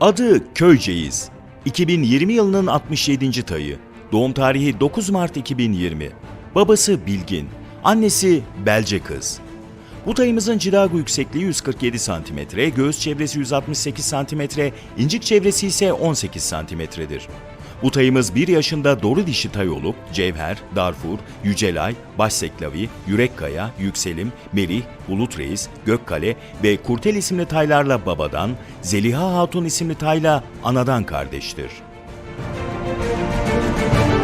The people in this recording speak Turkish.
Adı Köyceğiz. 2020 yılının 67. tayı. Doğum tarihi 9 Mart 2020. Babası Bilgin, annesi Belce kız. Bu tayımızın cilago yüksekliği 147 cm, göğüs çevresi 168 cm, incik çevresi ise 18 cm'dir. Utay'ımız 1 yaşında doğru dişi tay olup Cevher, Darfur, Yücelay, Başseklavi, Yürekkaya, Yükselim, Melih, Bulut Reis, Gökkale ve Kurtel isimli taylarla babadan, Zeliha Hatun isimli tayla anadan kardeştir. Müzik